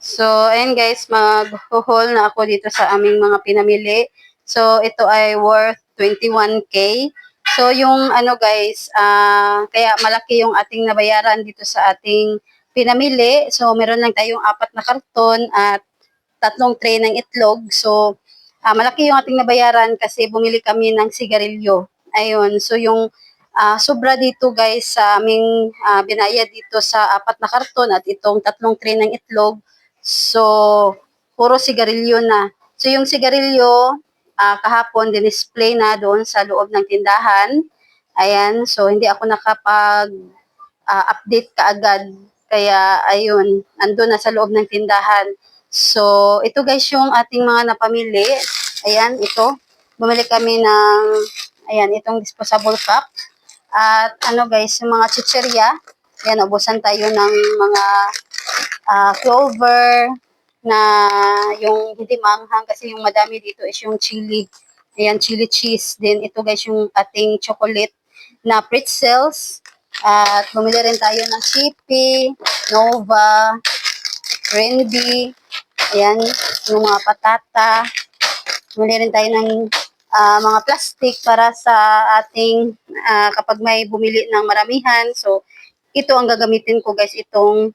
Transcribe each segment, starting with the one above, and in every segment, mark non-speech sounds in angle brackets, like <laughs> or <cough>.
So, ayun guys, mag-haul na ako dito sa aming mga pinamili. So, ito ay worth 21k. So, yung ano guys, ah kaya malaki yung ating nabayaran dito sa ating pinamili. So, meron lang tayong apat na karton at tatlong tray ng itlog. So, ah malaki yung ating nabayaran kasi bumili kami ng sigarilyo. Ayun, so yung ah sobra dito guys sa aming ah, binayad dito sa apat na karton at itong tatlong tray ng itlog. So, puro sigarilyo na. So, yung sigarilyo, ah, kahapon, dinisplay na doon sa loob ng tindahan. Ayan, so hindi ako nakapag ah, update kaagad. Kaya, ayun, andun na sa loob ng tindahan. So, ito guys yung ating mga napamili. Ayan, ito. Bumili kami ng, ayan, itong disposable cup. At ano guys, yung mga chicherya. Ayan, ubusan tayo ng mga ah, clover na yung hindi manghang kasi yung madami dito is yung chili. Ayan, chili cheese. Then ito guys yung ating chocolate na pretzels. At bumili rin tayo ng Chippy, Nova, Trendy. Ayan, yung mga patata. Bumili rin tayo ng ah, mga plastic para sa ating ah, kapag may bumili ng maramihan. So, ito ang gagamitin ko guys, itong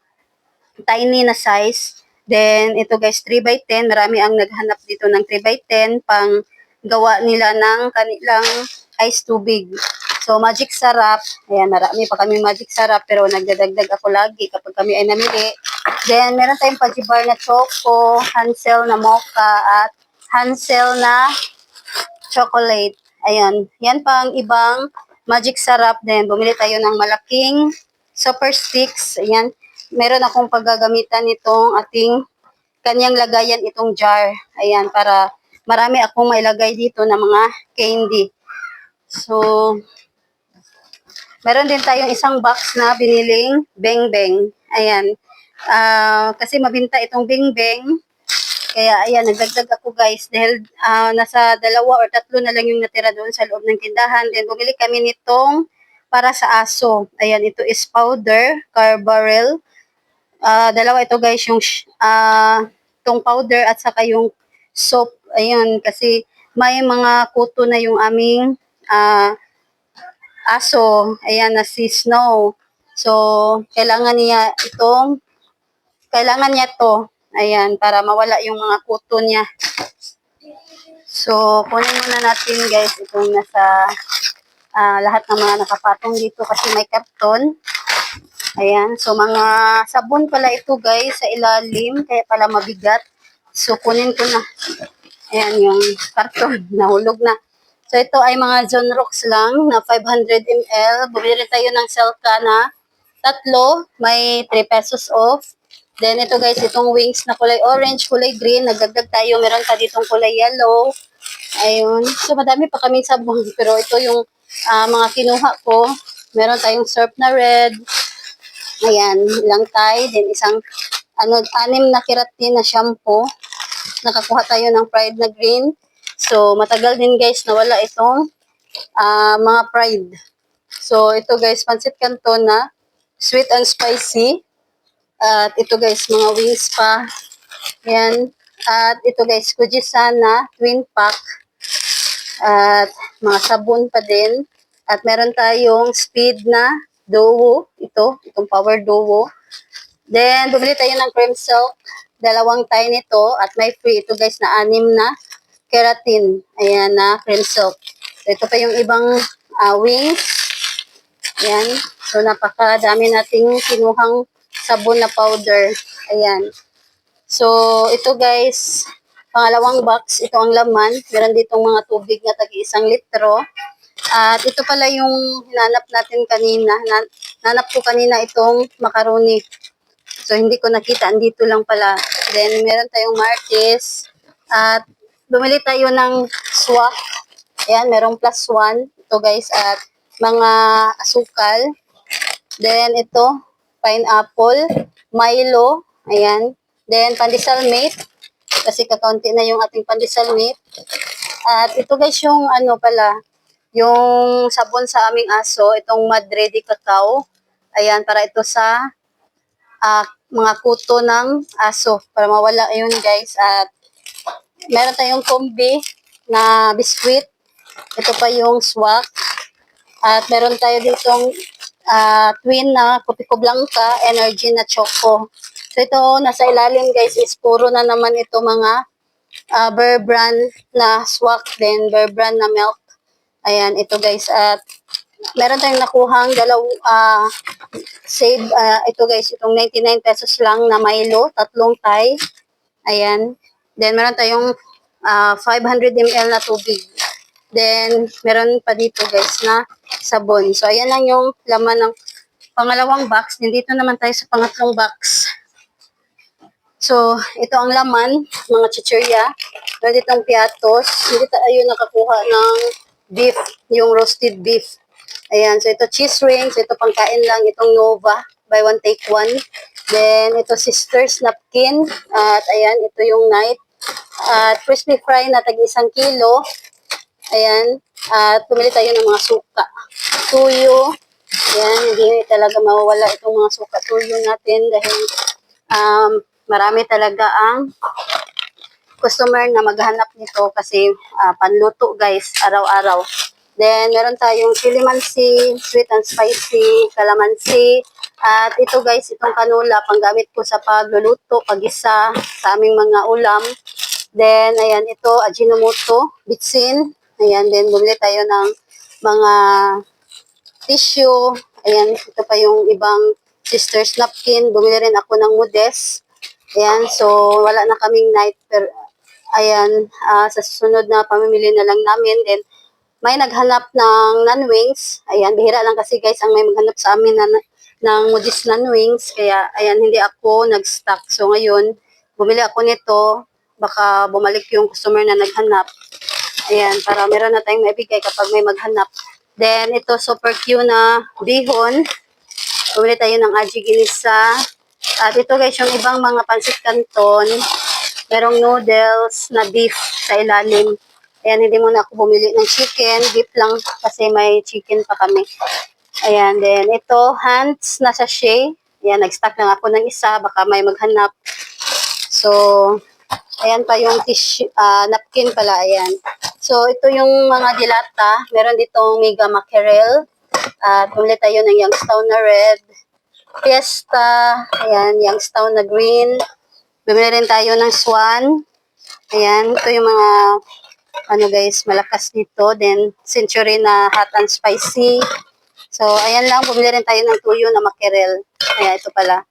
tiny na size. Then, ito guys, 3 by 10 Marami ang naghanap dito ng 3 by 10 pang gawa nila ng kanilang ice tubig. So, magic sarap. Ayan, marami pa kami magic sarap pero nagdadagdag ako lagi kapag kami ay namili. Then, meron tayong pajibar na choco, Hansel na mocha, at Hansel na chocolate. Ayan, yan pa ang ibang magic sarap. Then, bumili tayo ng malaking super sticks. Ayan, meron akong paggagamitan nitong ating kanyang lagayan itong jar. Ayan, para marami akong mailagay dito na mga candy. So, meron din tayong isang box na biniling beng beng. Ayan. Ah, kasi mabinta itong beng beng. Kaya ayan, nagdagdag ako guys dahil ah, nasa dalawa or tatlo na lang yung natira doon sa loob ng tindahan. Then bumili kami nitong para sa aso. Ayan, ito is powder, carbarel. Ah, dalawa ito guys, yung ah, tong powder at saka yung soap. Ayun, kasi may mga kuto na yung aming ah, aso. Ayan, na si Snow. So, kailangan niya itong, kailangan niya to. Ayan, para mawala yung mga kuto niya. So, kunin muna natin guys itong nasa ah, lahat ng mga nakapatong dito kasi may karton. Ayan, so mga sabon pala ito guys sa ilalim, kaya pala mabigat. So, kunin ko na. Ayan yung karton, <laughs> nahulog na. So, ito ay mga Zonrox lang na 500 ml. Bumili tayo ng Selka na tatlo, may 3 pesos off. Then, ito guys, itong wings na kulay orange, kulay green. Nagdagdag tayo, meron pa ditong kulay yellow. Ayun. So, madami pa kaming sabon. <laughs> Pero ito yung ah, mga kinuha ko. Meron tayong surf na red. Ayan, ilang tayo. Then, isang ano, anim na keratin na shampoo. Nakakuha tayo ng pride na green. So, matagal din guys nawala itong ah, mga pride. So, ito guys, pancit canton na sweet and spicy. At ito guys, mga wings pa. Yan. At ito guys, Kujisana twin pack. At mga sabon pa din. At meron tayong speed na duo. Ito, itong power duo. Then, bumili tayo ng cream silk. Dalawang tie nito. At may free ito guys na anim na keratin. Ayan na cream silk. So, ito pa yung ibang ah, wings. Ayan. So, napakadami nating kinuhang sabon na powder. Ayan. So, ito guys, pangalawang box, ito ang laman. Meron ditong mga tubig na tagi isang litro. At ito pala yung hinanap natin kanina. Nanap ko kanina itong macaroni. So, hindi ko nakita. Andito lang pala. Then, meron tayong Martis. At bumili tayo ng swak. Ayan, merong plus one. Ito guys, at mga asukal. Then, ito, pineapple, Milo, ayan. Then, pandesal mate, kasi kakaunti na yung ating pandesal mate. At ito guys yung ano pala, yung sabon sa aming aso, itong Mad Ready Cacao. Ayan, para ito sa ah, mga kuto ng aso para mawala yun guys. At meron tayong kombi na biskwit. Ito pa yung swak. At meron tayo ditong ah, twin na Kopiko Blanca, energy na choco. So ito, nasa ilalim guys is puro na naman ito mga uh, Bear Brand na swak din, Bear Brand na milk. Ayan, ito guys. At meron tayong nakuhang dalaw, ah, save, ah, ito guys, itong 99 pesos lang na Milo, tatlong Thai. Ayan. Then, meron tayong ah, 500 ml na tubig. Then, meron pa dito guys na sabon. So, ayan lang yung laman ng pangalawang box. Nandito naman tayo sa pangatlong box. So, ito ang laman, mga chichirya. Meron ditong piatos. Hindi tayo nakakuha ng beef, yung roasted beef. Ayan, so ito cheese rings, ito pangkain lang, itong Nova, buy one take one. Then, ito sister's napkin. At ayan, ito yung night. At crispy fry na tag isang kilo. Ayan. At pumili tayo ng mga suka. Tuyo. Ayan, hindi talaga mawawala itong mga suka tuyo natin dahil um, marami talaga ang customer na maghanap nito kasi ah, panluto guys, araw-araw. Then, meron tayong silimansi, sweet and spicy, calamansi. At ito guys, itong kanula, panggamit ko sa pagluluto, pagisa sa aming mga ulam. Then, ayan, ito, Ajinomoto, bitsin. Ayan, then bumili tayo ng mga tissue. Ayan, ito pa yung ibang sister's napkin. Bumili rin ako ng Mudes. Ayan, so wala na kaming night. Pero, ayan, ah, sa susunod na pamimili na lang namin. Then, may naghanap ng non-wings. Ayan, bihira lang kasi guys ang may maghanap sa amin na, ng Moody's non-wings. Kaya, ayan, hindi ako nag-stock. So, ngayon, bumili ako nito. Baka bumalik yung customer na naghanap. Ayan, para meron na tayong maibigay kapag may maghanap. Then, ito, super Q na bihon. Bumili tayo ng aji ginisa. At ito guys, yung ibang mga pansit canton. Merong noodles na beef sa ilalim. Ayan, hindi muna ako bumili ng chicken. Beef lang kasi may chicken pa kami. Ayan, then ito, hands na sachet. Ayan, nag-stock lang ako ng isa. Baka may maghanap. So, ayan pa yung tissue, ah, napkin pala. Ayan. So, ito yung mga dilata. Meron ditong mega mackerel. At bumili tayo ng Youngstown na red. Fiesta. Ayan, Youngstown na green. Bumili rin tayo ng swan. Ayan, ito yung mga ano guys, malakas dito. Then, century na hot and spicy. So, ayan lang, bumili rin tayo ng tuyo na mackerel. Ayan, ito pala.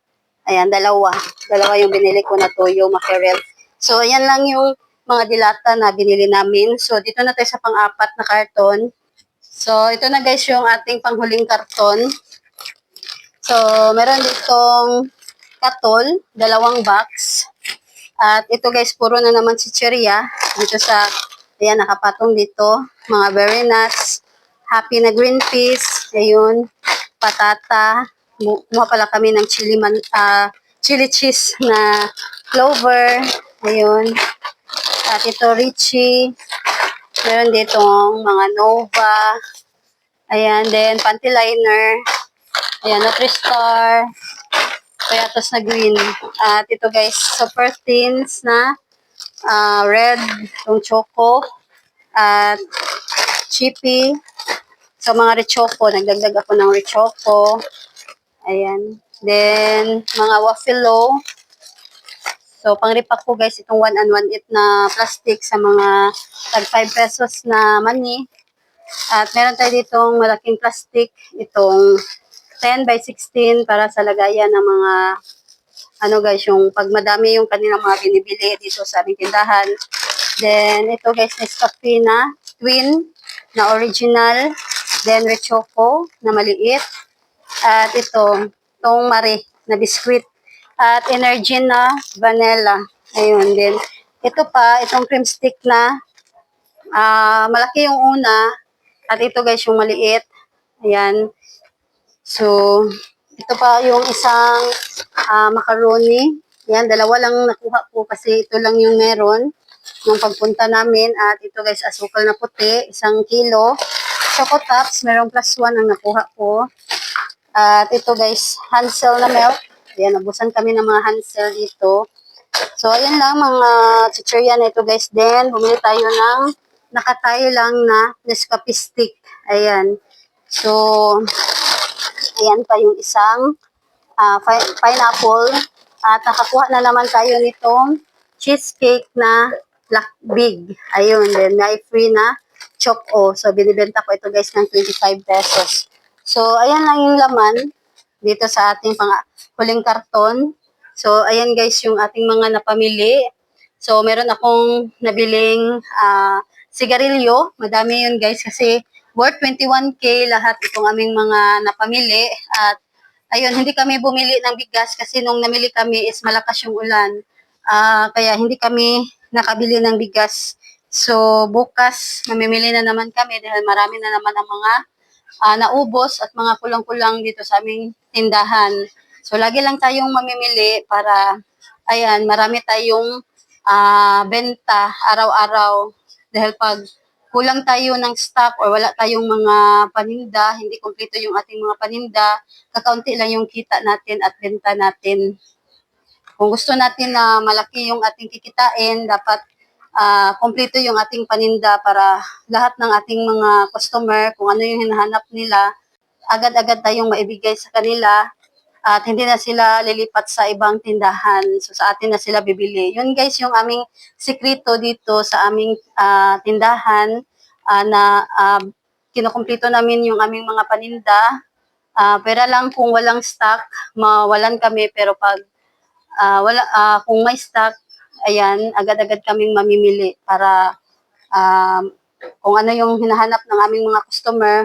Ayan, dalawa. Dalawa yung binili ko na tuyo mackerel. So, ayan lang yung mga dilata na binili namin. So, dito na tayo sa pang-apat na karton. So, ito na guys yung ating panghuling karton. So, meron ditong katol, dalawang box. At ito guys, puro na naman si Cheria. Dito sa, ayan, nakapatong dito. Mga berry nuts, happy na green peas, ayun, patata. Mu- Kumuha pala kami ng chili, man, ah, chili cheese na clover. Ayun. At ito, Richie. Meron ditong mga Nova. Ayan, then panty liner. Ayan, Nutri-Star. Payatos na green. At ito guys, super thins na ah, red, yung choco. At chippy. Sa mga rechoco, nagdagdag ako ng rechoco. Ayan. Then, mga waffle So, pang-repack ko guys, itong 1 and 1 8 na plastic sa mga tag 5 pesos na money. At meron tayo ditong malaking plastic, itong 10 by 16 para sa lagayan ng mga ano guys, yung pag madami yung kanilang mga binibili dito sa aming tindahan. Then, ito guys, Nescafe na twin na original. Then, Rechoco na maliit. At ito, itong Marie na biskuit. At Energy na vanilla. Ayun din. Ito pa, itong cream stick na ah malaki yung una. At ito guys, yung maliit. Ayan. So, ito pa yung isang ah, macaroni. Yan, dalawa lang nakuha ko kasi ito lang yung meron nung pagpunta namin. At ito guys, asukal na puti, isang kilo. Choco Tops, merong plus one ang nakuha ko. At ito guys, Hansel na milk. Ayan, nabusan kami ng mga hansel dito. So, ayan lang mga chichirya na ito guys. Then, bumili tayo ng nakatayo lang na Nescafe stick. Ayan. So, ayan pa yung isang pi- pineapple. At nakakuha na naman tayo nitong cheesecake na black big. Ayun, then may free na choco. So, binibenta ko ito guys ng 25 pesos. So, ayan lang yung laman dito sa ating pang huling karton. So, ayan guys yung ating mga napamili. So, meron akong nabiling ah, sigarilyo. Madami yun guys kasi worth 21k lahat itong aming mga napamili. At ayun, hindi kami bumili ng bigas kasi nung namili kami is malakas yung ulan. Ah, kaya hindi kami nakabili ng bigas. So, bukas, mamimili na naman kami dahil marami na naman ang mga ah, naubos at mga kulang-kulang dito sa aming tindahan. So, lagi lang tayong mamimili para, ayan, marami tayong ah, benta araw-araw. Dahil pag kulang tayo ng stock or wala tayong mga paninda, hindi kompleto yung ating mga paninda, kakaunti lang yung kita natin at benta natin. Kung gusto natin na malaki yung ating kikitain, dapat ah, kompleto yung ating paninda para lahat ng ating mga customer, kung ano yung hinahanap nila, agad-agad tayong maibigay sa kanila at hindi na sila lilipat sa ibang tindahan. So sa atin na sila bibili. Yun guys yung aming sikreto dito sa aming ah, tindahan ah, na ah, kinukumpleto namin yung aming mga paninda. Ah, pera lang kung walang stock, mawalan kami pero pag ah, wala ah, kung may stock, ayan, agad-agad kaming mamimili para um, kung ano yung hinahanap ng aming mga customer,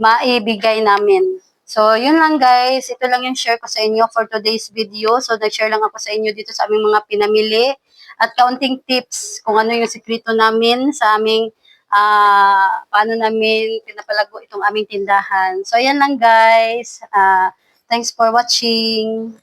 maibigay namin. So, yun lang guys. Ito lang yung share ko sa inyo for today's video. So, nag-share lang ako sa inyo dito sa aming mga pinamili. At kaunting tips kung ano yung sekreto namin sa aming ah paano namin pinapalago itong aming tindahan. So, yan lang guys. Ah, thanks for watching.